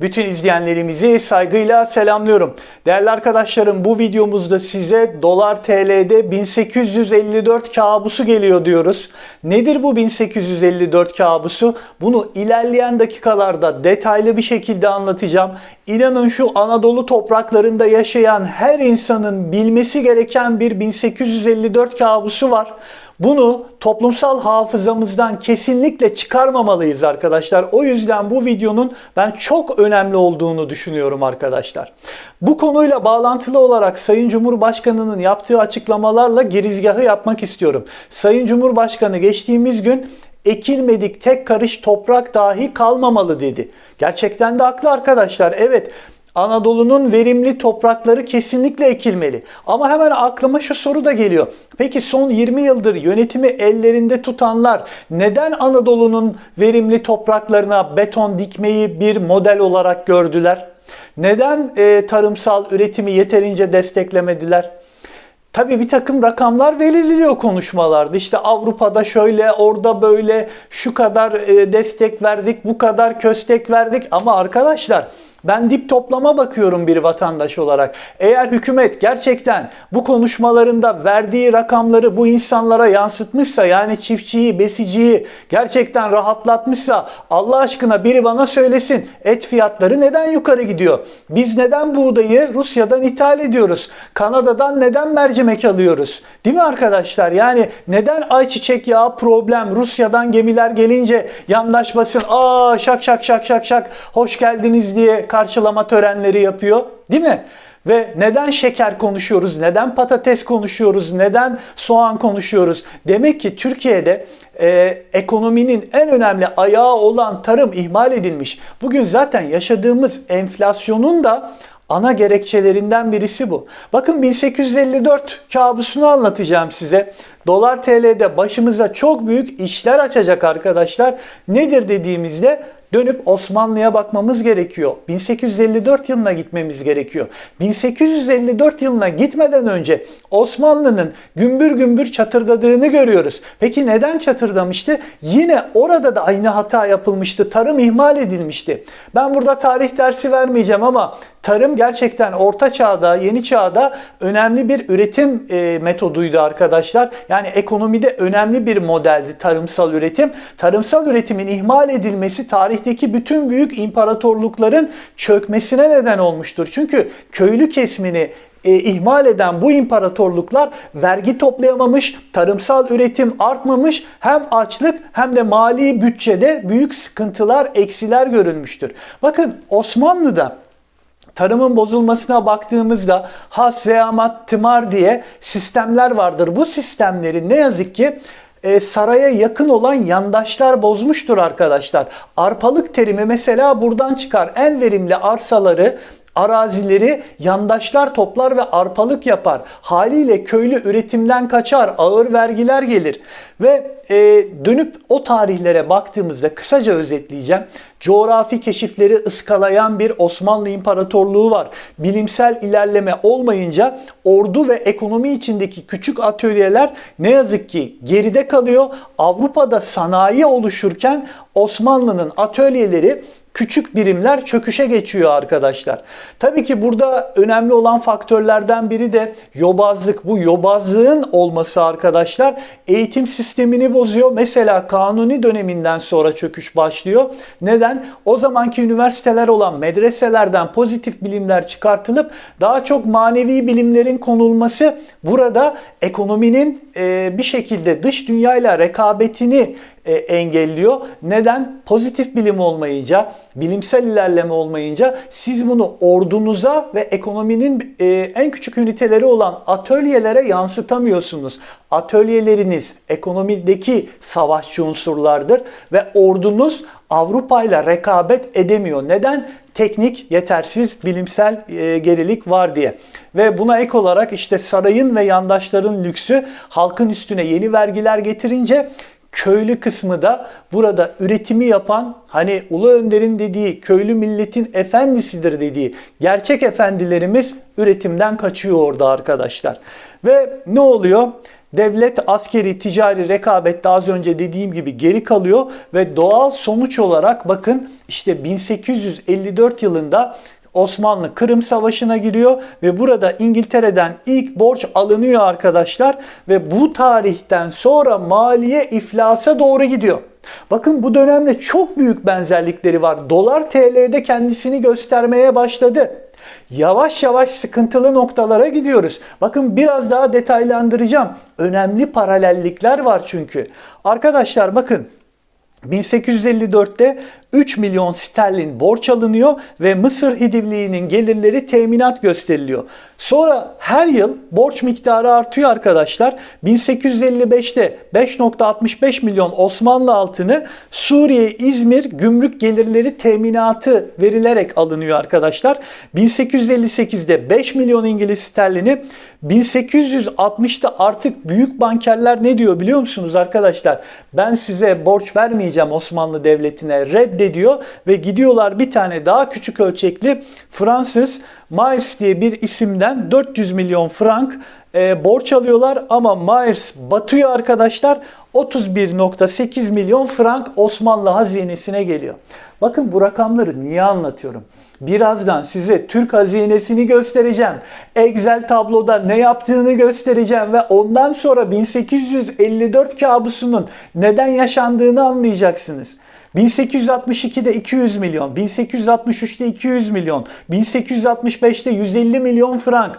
Bütün izleyenlerimizi saygıyla selamlıyorum. Değerli arkadaşlarım bu videomuzda size dolar TL'de 1854 kabusu geliyor diyoruz. Nedir bu 1854 kabusu? Bunu ilerleyen dakikalarda detaylı bir şekilde anlatacağım. İnanın şu Anadolu topraklarında yaşayan her insanın bilmesi gereken bir 1854 kabusu var. Bunu toplumsal hafızamızdan kesinlikle çıkarmamalıyız arkadaşlar. O yüzden bu videonun ben çok önemli olduğunu düşünüyorum arkadaşlar. Bu konuyla bağlantılı olarak Sayın Cumhurbaşkanı'nın yaptığı açıklamalarla girizgahı yapmak istiyorum. Sayın Cumhurbaşkanı geçtiğimiz gün ekilmedik tek karış toprak dahi kalmamalı dedi. Gerçekten de haklı arkadaşlar. Evet Anadolu'nun verimli toprakları kesinlikle ekilmeli. Ama hemen aklıma şu soru da geliyor. Peki son 20 yıldır yönetimi ellerinde tutanlar neden Anadolu'nun verimli topraklarına beton dikmeyi bir model olarak gördüler? Neden e, tarımsal üretimi yeterince desteklemediler? Tabii bir takım rakamlar veriliyor konuşmalarda. İşte Avrupa'da şöyle, orada böyle, şu kadar e, destek verdik, bu kadar köstek verdik. Ama arkadaşlar ben dip toplama bakıyorum bir vatandaş olarak. Eğer hükümet gerçekten bu konuşmalarında verdiği rakamları bu insanlara yansıtmışsa yani çiftçiyi, besiciyi gerçekten rahatlatmışsa Allah aşkına biri bana söylesin et fiyatları neden yukarı gidiyor? Biz neden buğdayı Rusya'dan ithal ediyoruz? Kanada'dan neden mercimek alıyoruz? Değil mi arkadaşlar? Yani neden ayçiçek yağı problem? Rusya'dan gemiler gelince yandaş basın aa şak şak şak şak şak hoş geldiniz diye karşılama törenleri yapıyor. Değil mi? Ve neden şeker konuşuyoruz? Neden patates konuşuyoruz? Neden soğan konuşuyoruz? Demek ki Türkiye'de e, ekonominin en önemli ayağı olan tarım ihmal edilmiş. Bugün zaten yaşadığımız enflasyonun da ana gerekçelerinden birisi bu. Bakın 1854 kabusunu anlatacağım size. Dolar TL'de başımıza çok büyük işler açacak arkadaşlar. Nedir dediğimizde dönüp Osmanlı'ya bakmamız gerekiyor. 1854 yılına gitmemiz gerekiyor. 1854 yılına gitmeden önce Osmanlı'nın gümbür gümbür çatırdadığını görüyoruz. Peki neden çatırdamıştı? Yine orada da aynı hata yapılmıştı. Tarım ihmal edilmişti. Ben burada tarih dersi vermeyeceğim ama tarım gerçekten orta çağda, yeni çağda önemli bir üretim e, metoduydu arkadaşlar. Yani ekonomide önemli bir modeldi tarımsal üretim. Tarımsal üretimin ihmal edilmesi tarihteki bütün büyük imparatorlukların çökmesine neden olmuştur. Çünkü köylü kesimini e, ihmal eden bu imparatorluklar vergi toplayamamış, tarımsal üretim artmamış, hem açlık hem de mali bütçede büyük sıkıntılar, eksiler görülmüştür. Bakın Osmanlı'da tarımın bozulmasına baktığımızda has, zeamat, tımar diye sistemler vardır. Bu sistemleri ne yazık ki e, saraya yakın olan yandaşlar bozmuştur arkadaşlar. Arpalık terimi mesela buradan çıkar. En verimli arsaları arazileri yandaşlar toplar ve arpalık yapar. Haliyle köylü üretimden kaçar, ağır vergiler gelir. Ve e, dönüp o tarihlere baktığımızda kısaca özetleyeceğim. Coğrafi keşifleri ıskalayan bir Osmanlı İmparatorluğu var. Bilimsel ilerleme olmayınca ordu ve ekonomi içindeki küçük atölyeler ne yazık ki geride kalıyor. Avrupa'da sanayi oluşurken Osmanlı'nın atölyeleri küçük birimler çöküşe geçiyor arkadaşlar. Tabii ki burada önemli olan faktörlerden biri de yobazlık. Bu yobazlığın olması arkadaşlar eğitim sistemini bozuyor. Mesela kanuni döneminden sonra çöküş başlıyor. Neden? O zamanki üniversiteler olan medreselerden pozitif bilimler çıkartılıp daha çok manevi bilimlerin konulması burada ekonominin bir şekilde dış dünyayla rekabetini e, engelliyor. Neden? Pozitif bilim olmayınca, bilimsel ilerleme olmayınca siz bunu ordunuza ve ekonominin e, en küçük üniteleri olan atölyelere yansıtamıyorsunuz. Atölyeleriniz ekonomideki savaşçı unsurlardır ve ordunuz Avrupa ile rekabet edemiyor. Neden? Teknik, yetersiz, bilimsel e, gerilik var diye. Ve buna ek olarak işte sarayın ve yandaşların lüksü halkın üstüne yeni vergiler getirince köylü kısmı da burada üretimi yapan hani Ulu Önder'in dediği köylü milletin efendisidir dediği gerçek efendilerimiz üretimden kaçıyor orada arkadaşlar. Ve ne oluyor? devlet askeri ticari rekabette az önce dediğim gibi geri kalıyor ve doğal sonuç olarak bakın işte 1854 yılında Osmanlı Kırım Savaşı'na giriyor ve burada İngiltere'den ilk borç alınıyor arkadaşlar ve bu tarihten sonra maliye iflasa doğru gidiyor. Bakın bu dönemde çok büyük benzerlikleri var. Dolar TL'de kendisini göstermeye başladı. Yavaş yavaş sıkıntılı noktalara gidiyoruz. Bakın biraz daha detaylandıracağım. Önemli paralellikler var çünkü. Arkadaşlar bakın 1854'te 3 milyon sterlin borç alınıyor ve Mısır Hidivliği'nin gelirleri teminat gösteriliyor. Sonra her yıl borç miktarı artıyor arkadaşlar. 1855'te 5.65 milyon Osmanlı altını Suriye İzmir gümrük gelirleri teminatı verilerek alınıyor arkadaşlar. 1858'de 5 milyon İngiliz sterlini 1860'ta artık büyük bankerler ne diyor biliyor musunuz arkadaşlar? Ben size borç vermeyeceğim Osmanlı Devleti'ne reddediyor ve gidiyorlar bir tane daha küçük ölçekli Fransız Myers diye bir isimden 400 milyon frank e, borç alıyorlar ama Myers batıyor arkadaşlar. 31.8 milyon frank Osmanlı hazinesine geliyor. Bakın bu rakamları niye anlatıyorum? Birazdan size Türk hazinesini göstereceğim. Excel tabloda ne yaptığını göstereceğim ve ondan sonra 1854 kabusunun neden yaşandığını anlayacaksınız. 1862'de 200 milyon, 1863'te 200 milyon, 1865'te 150 milyon frank.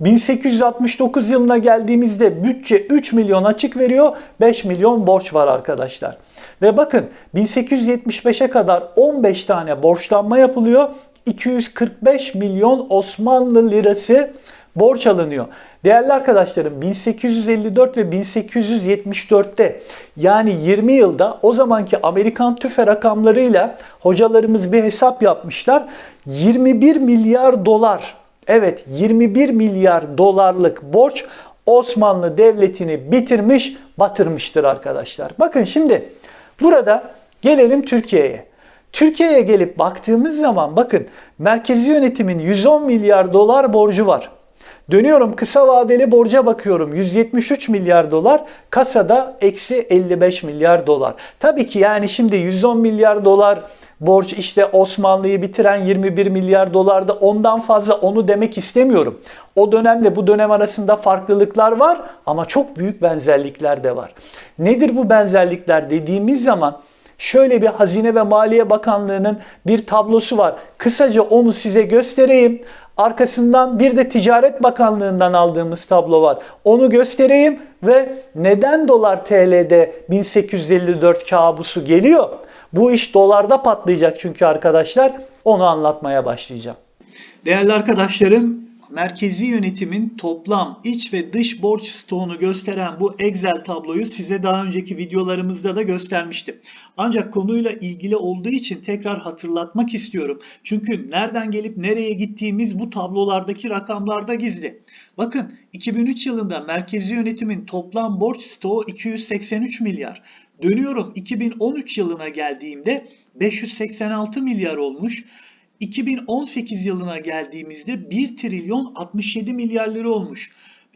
1869 yılına geldiğimizde bütçe 3 milyon açık veriyor, 5 milyon borç var arkadaşlar. Ve bakın 1875'e kadar 15 tane borçlanma yapılıyor. 245 milyon Osmanlı lirası borç alınıyor. Değerli arkadaşlarım 1854 ve 1874'te yani 20 yılda o zamanki Amerikan tüfe rakamlarıyla hocalarımız bir hesap yapmışlar. 21 milyar dolar evet 21 milyar dolarlık borç Osmanlı Devleti'ni bitirmiş batırmıştır arkadaşlar. Bakın şimdi burada gelelim Türkiye'ye. Türkiye'ye gelip baktığımız zaman bakın merkezi yönetimin 110 milyar dolar borcu var. Dönüyorum kısa vadeli borca bakıyorum 173 milyar dolar kasada eksi 55 milyar dolar. Tabii ki yani şimdi 110 milyar dolar borç işte Osmanlı'yı bitiren 21 milyar dolarda ondan fazla onu demek istemiyorum. O dönemle bu dönem arasında farklılıklar var ama çok büyük benzerlikler de var. Nedir bu benzerlikler dediğimiz zaman Şöyle bir Hazine ve Maliye Bakanlığı'nın bir tablosu var. Kısaca onu size göstereyim. Arkasından bir de Ticaret Bakanlığı'ndan aldığımız tablo var. Onu göstereyim ve neden dolar TL'de 1854 kabusu geliyor? Bu iş dolarda patlayacak çünkü arkadaşlar onu anlatmaya başlayacağım. Değerli arkadaşlarım merkezi yönetimin toplam iç ve dış borç stoğunu gösteren bu Excel tabloyu size daha önceki videolarımızda da göstermiştim. Ancak konuyla ilgili olduğu için tekrar hatırlatmak istiyorum. Çünkü nereden gelip nereye gittiğimiz bu tablolardaki rakamlarda gizli. Bakın 2003 yılında merkezi yönetimin toplam borç stoğu 283 milyar. Dönüyorum 2013 yılına geldiğimde 586 milyar olmuş. 2018 yılına geldiğimizde 1 trilyon 67 milyar lira olmuş.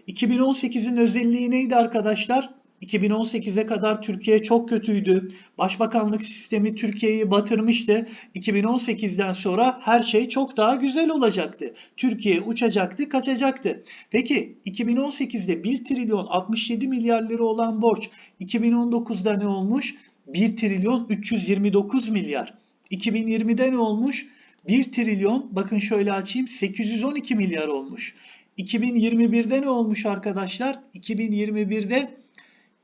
2018'in özelliği neydi arkadaşlar? 2018'e kadar Türkiye çok kötüydü. Başbakanlık sistemi Türkiye'yi batırmıştı. 2018'den sonra her şey çok daha güzel olacaktı. Türkiye uçacaktı, kaçacaktı. Peki 2018'de 1 trilyon 67 milyar lira olan borç 2019'da ne olmuş? 1 trilyon 329 milyar. 2020'de ne olmuş? 1 trilyon bakın şöyle açayım 812 milyar olmuş. 2021'de ne olmuş arkadaşlar? 2021'de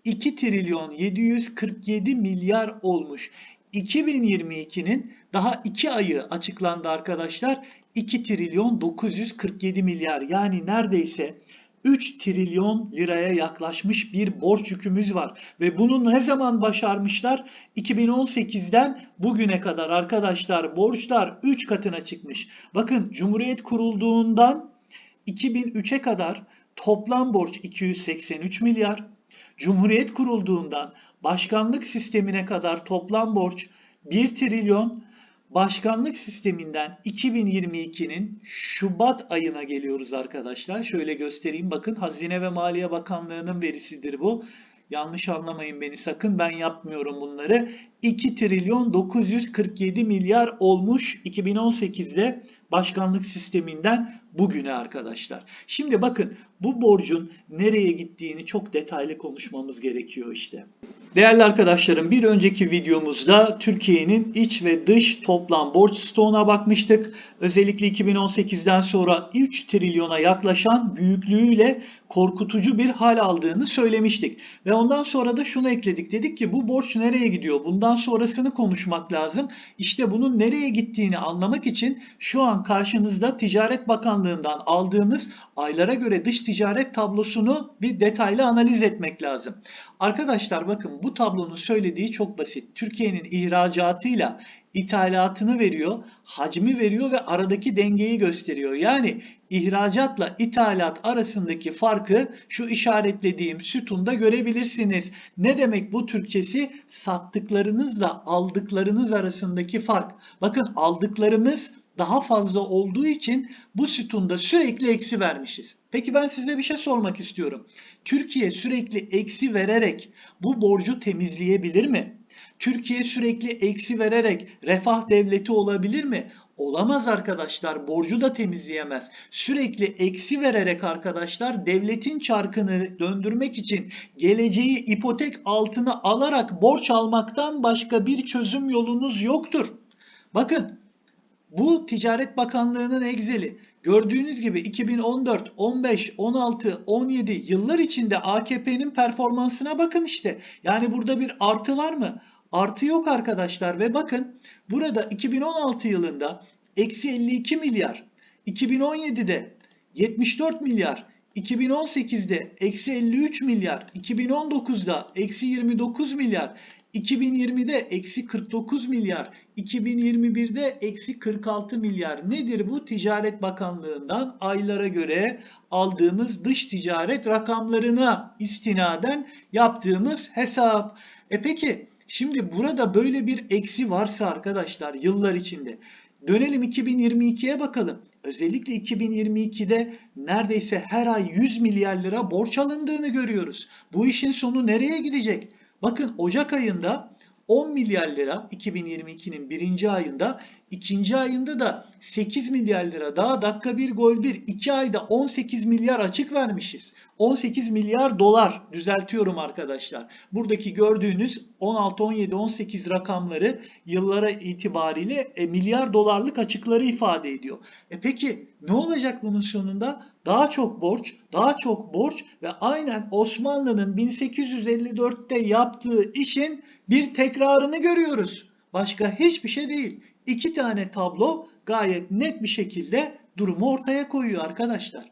2 trilyon 747 milyar olmuş. 2022'nin daha 2 ayı açıklandı arkadaşlar. 2 trilyon 947 milyar yani neredeyse 3 trilyon liraya yaklaşmış bir borç yükümüz var. Ve bunu ne zaman başarmışlar? 2018'den bugüne kadar arkadaşlar borçlar 3 katına çıkmış. Bakın Cumhuriyet kurulduğundan 2003'e kadar toplam borç 283 milyar. Cumhuriyet kurulduğundan başkanlık sistemine kadar toplam borç 1 trilyon Başkanlık sisteminden 2022'nin Şubat ayına geliyoruz arkadaşlar. Şöyle göstereyim bakın Hazine ve Maliye Bakanlığı'nın verisidir bu. Yanlış anlamayın beni sakın ben yapmıyorum bunları. 2 trilyon 947 milyar olmuş 2018'de başkanlık sisteminden bugüne arkadaşlar. Şimdi bakın bu borcun nereye gittiğini çok detaylı konuşmamız gerekiyor işte. Değerli arkadaşlarım bir önceki videomuzda Türkiye'nin iç ve dış toplam borç stoğuna bakmıştık. Özellikle 2018'den sonra 3 trilyona yaklaşan büyüklüğüyle korkutucu bir hal aldığını söylemiştik. Ve ondan sonra da şunu ekledik. Dedik ki bu borç nereye gidiyor? Bundan sonrasını konuşmak lazım. İşte bunun nereye gittiğini anlamak için şu an karşınızda Ticaret Bakanlığı'ndan aldığımız aylara göre dış ticaret tablosunu bir detaylı analiz etmek lazım. Arkadaşlar bakın bu tablonun söylediği çok basit. Türkiye'nin ihracatıyla ithalatını veriyor, hacmi veriyor ve aradaki dengeyi gösteriyor. Yani ihracatla ithalat arasındaki farkı şu işaretlediğim sütunda görebilirsiniz. Ne demek bu Türkçesi? Sattıklarınızla aldıklarınız arasındaki fark. Bakın aldıklarımız daha fazla olduğu için bu sütunda sürekli eksi vermişiz. Peki ben size bir şey sormak istiyorum. Türkiye sürekli eksi vererek bu borcu temizleyebilir mi? Türkiye sürekli eksi vererek refah devleti olabilir mi? Olamaz arkadaşlar. Borcu da temizleyemez. Sürekli eksi vererek arkadaşlar devletin çarkını döndürmek için geleceği ipotek altına alarak borç almaktan başka bir çözüm yolunuz yoktur. Bakın bu Ticaret Bakanlığı'nın Excel'i. Gördüğünüz gibi 2014, 15, 16, 17 yıllar içinde AKP'nin performansına bakın işte. Yani burada bir artı var mı? Artı yok arkadaşlar ve bakın burada 2016 yılında eksi 52 milyar, 2017'de 74 milyar, 2018'de eksi 53 milyar, 2019'da eksi 29 milyar, 2020'de eksi 49 milyar, 2021'de eksi 46 milyar. Nedir bu? Ticaret Bakanlığı'ndan aylara göre aldığımız dış ticaret rakamlarına istinaden yaptığımız hesap. E peki şimdi burada böyle bir eksi varsa arkadaşlar yıllar içinde dönelim 2022'ye bakalım. Özellikle 2022'de neredeyse her ay 100 milyar lira borç alındığını görüyoruz. Bu işin sonu nereye gidecek? Bakın Ocak ayında 10 milyar lira 2022'nin birinci ayında, ikinci ayında da 8 milyar lira daha dakika bir gol bir 2 ayda 18 milyar açık vermişiz. 18 milyar dolar düzeltiyorum arkadaşlar. Buradaki gördüğünüz 16, 17, 18 rakamları yıllara itibariyle e, milyar dolarlık açıkları ifade ediyor. E peki ne olacak bunun sonunda? Daha çok borç, daha çok borç ve aynen Osmanlı'nın 1854'te yaptığı işin bir tekrarını görüyoruz. Başka hiçbir şey değil. İki tane tablo gayet net bir şekilde durumu ortaya koyuyor arkadaşlar.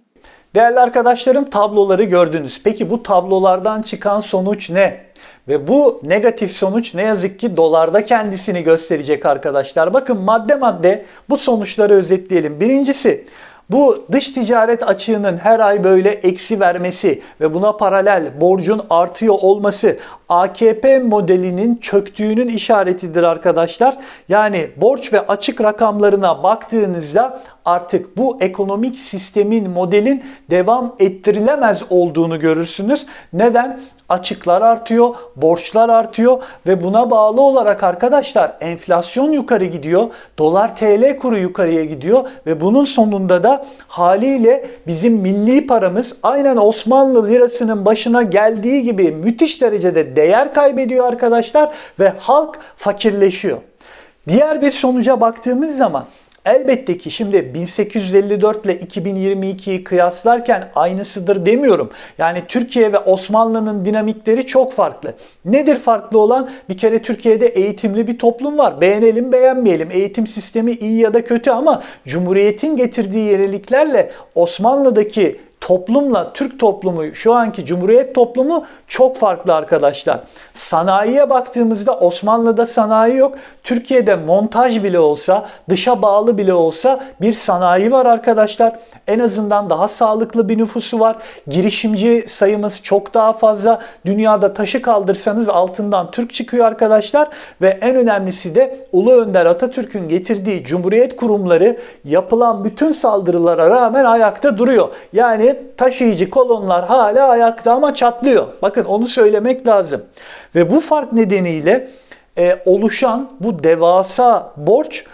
Değerli arkadaşlarım tabloları gördünüz. Peki bu tablolardan çıkan sonuç ne? Ve bu negatif sonuç ne yazık ki dolarda kendisini gösterecek arkadaşlar. Bakın madde madde bu sonuçları özetleyelim. Birincisi bu dış ticaret açığının her ay böyle eksi vermesi ve buna paralel borcun artıyor olması AKP modelinin çöktüğünün işaretidir arkadaşlar. Yani borç ve açık rakamlarına baktığınızda artık bu ekonomik sistemin modelin devam ettirilemez olduğunu görürsünüz. Neden? Açıklar artıyor, borçlar artıyor ve buna bağlı olarak arkadaşlar enflasyon yukarı gidiyor, dolar TL kuru yukarıya gidiyor ve bunun sonunda da haliyle bizim milli paramız aynen Osmanlı lirasının başına geldiği gibi müthiş derecede değer kaybediyor arkadaşlar ve halk fakirleşiyor. Diğer bir sonuca baktığımız zaman Elbette ki şimdi 1854 ile 2022'yi kıyaslarken aynısıdır demiyorum. Yani Türkiye ve Osmanlı'nın dinamikleri çok farklı. Nedir farklı olan? Bir kere Türkiye'de eğitimli bir toplum var. Beğenelim beğenmeyelim. Eğitim sistemi iyi ya da kötü ama Cumhuriyet'in getirdiği yeniliklerle Osmanlı'daki toplumla Türk toplumu, şu anki Cumhuriyet toplumu çok farklı arkadaşlar. Sanayiye baktığımızda Osmanlı'da sanayi yok. Türkiye'de montaj bile olsa, dışa bağlı bile olsa bir sanayi var arkadaşlar. En azından daha sağlıklı bir nüfusu var. Girişimci sayımız çok daha fazla. Dünyada taşı kaldırsanız altından Türk çıkıyor arkadaşlar. Ve en önemlisi de Ulu Önder Atatürk'ün getirdiği Cumhuriyet kurumları yapılan bütün saldırılara rağmen ayakta duruyor. Yani taşıyıcı kolonlar hala ayakta ama çatlıyor. Bakın onu söylemek lazım. Ve bu fark nedeniyle e, oluşan bu devasa borç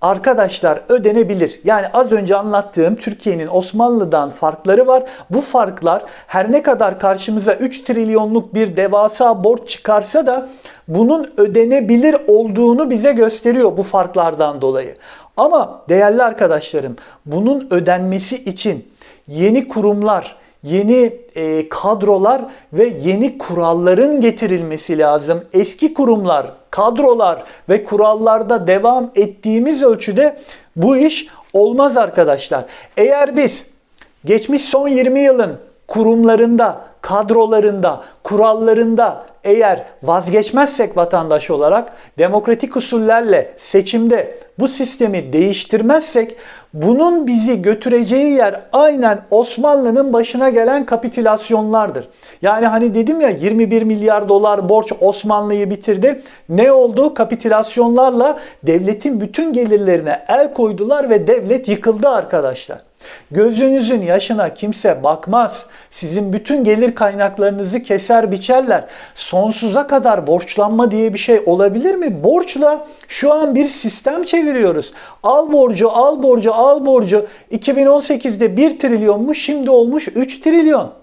arkadaşlar ödenebilir. Yani az önce anlattığım Türkiye'nin Osmanlı'dan farkları var. Bu farklar her ne kadar karşımıza 3 trilyonluk bir devasa borç çıkarsa da bunun ödenebilir olduğunu bize gösteriyor bu farklardan dolayı. Ama değerli arkadaşlarım bunun ödenmesi için yeni kurumlar, yeni e, kadrolar ve yeni kuralların getirilmesi lazım. Eski kurumlar, kadrolar ve kurallarda devam ettiğimiz ölçüde bu iş olmaz arkadaşlar. Eğer biz geçmiş son 20 yılın kurumlarında, kadrolarında, kurallarında eğer vazgeçmezsek vatandaş olarak demokratik usullerle seçimde bu sistemi değiştirmezsek bunun bizi götüreceği yer aynen Osmanlı'nın başına gelen kapitülasyonlardır. Yani hani dedim ya 21 milyar dolar borç Osmanlı'yı bitirdi. Ne oldu? Kapitülasyonlarla devletin bütün gelirlerine el koydular ve devlet yıkıldı arkadaşlar. Gözünüzün yaşına kimse bakmaz. Sizin bütün gelir kaynaklarınızı keser biçerler. Sonsuza kadar borçlanma diye bir şey olabilir mi? Borçla şu an bir sistem çeviriyoruz. Al borcu, al borcu, al borcu. 2018'de 1 trilyonmuş, şimdi olmuş 3 trilyon.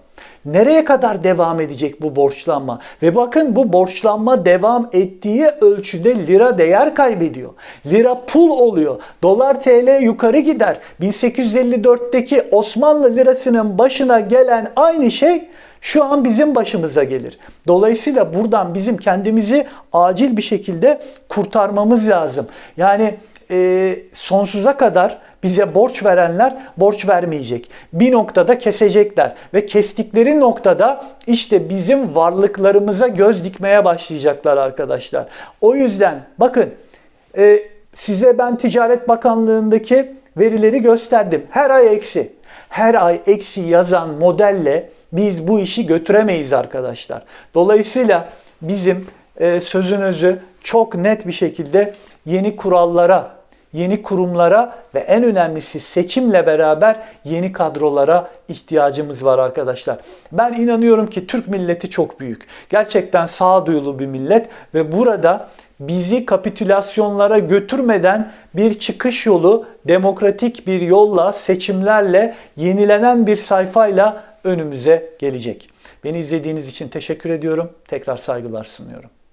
Nereye kadar devam edecek bu borçlanma? Ve bakın bu borçlanma devam ettiği ölçüde lira değer kaybediyor. Lira pul oluyor. Dolar TL yukarı gider. 1854'teki Osmanlı lirasının başına gelen aynı şey şu an bizim başımıza gelir. Dolayısıyla buradan bizim kendimizi acil bir şekilde kurtarmamız lazım. Yani e, sonsuza kadar bize borç verenler borç vermeyecek. Bir noktada kesecekler ve kestikleri noktada işte bizim varlıklarımıza göz dikmeye başlayacaklar arkadaşlar. O yüzden bakın e, size ben Ticaret Bakanlığı'ndaki verileri gösterdim. Her ay eksi. Her ay eksi yazan modelle biz bu işi götüremeyiz arkadaşlar. Dolayısıyla bizim e, sözünüzü çok net bir şekilde yeni kurallara, yeni kurumlara ve en önemlisi seçimle beraber yeni kadrolara ihtiyacımız var arkadaşlar. Ben inanıyorum ki Türk milleti çok büyük. Gerçekten sağduyulu bir millet ve burada bizi kapitülasyonlara götürmeden bir çıkış yolu, demokratik bir yolla, seçimlerle, yenilenen bir sayfayla önümüze gelecek. Beni izlediğiniz için teşekkür ediyorum. Tekrar saygılar sunuyorum.